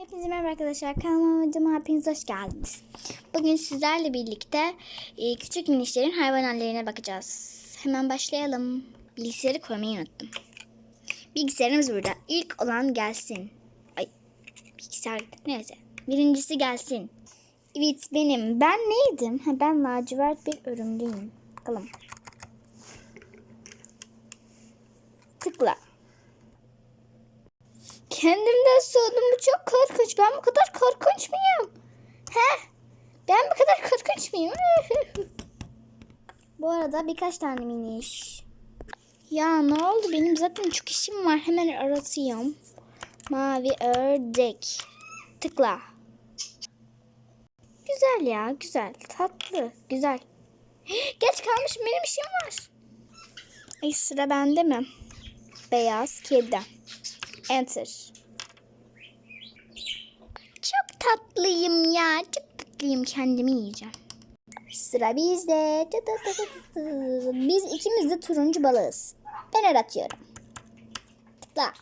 Hepinize merhaba arkadaşlar. Kanalıma videoma hepiniz hoş geldiniz. Bugün sizlerle birlikte e, küçük minişlerin hayvan hallerine bakacağız. Hemen başlayalım. Bilgisayarı koymayı unuttum. Bilgisayarımız burada. İlk olan gelsin. Ay bilgisayar neyse. Birincisi gelsin. Evet benim. Ben neydim? Ha, ben lacivert bir örümceğim. Bakalım. Tıkla. Kendimden soğudum. Bu çok korkunç. Ben bu kadar korkunç muyum? He? Ben bu kadar korkunç muyum? bu arada birkaç tane miniş. Ya ne oldu? Benim zaten çok işim var. Hemen aratıyorum. Mavi ördek. Tıkla. Güzel ya. Güzel. Tatlı. Güzel. Geç kalmış. Benim işim var. Ay sıra bende mi? Beyaz kedi. Enter. Tatlıyım ya. Çok tatlıyım. Kendimi yiyeceğim. Sıra bizde. Biz ikimiz de turuncu balığız. Ben aratıyorum. Tıkla.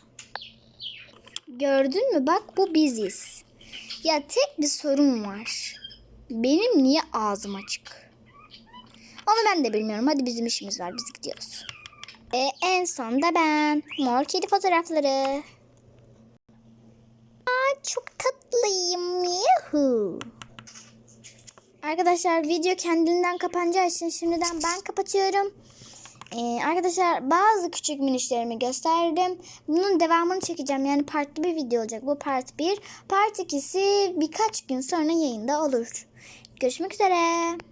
Gördün mü? Bak bu biziz. Ya tek bir sorun var. Benim niye ağzım açık? Onu ben de bilmiyorum. Hadi bizim işimiz var. Biz gidiyoruz. E, en son da ben. Mor kedi fotoğrafları. Çok tatlıyım. Yuhu. Arkadaşlar video kendinden kapanacağı için şimdiden ben kapatıyorum. Ee, arkadaşlar bazı küçük minişlerimi gösterdim. Bunun devamını çekeceğim. Yani farklı bir video olacak. Bu part 1. Part 2'si birkaç gün sonra yayında olur. Görüşmek üzere.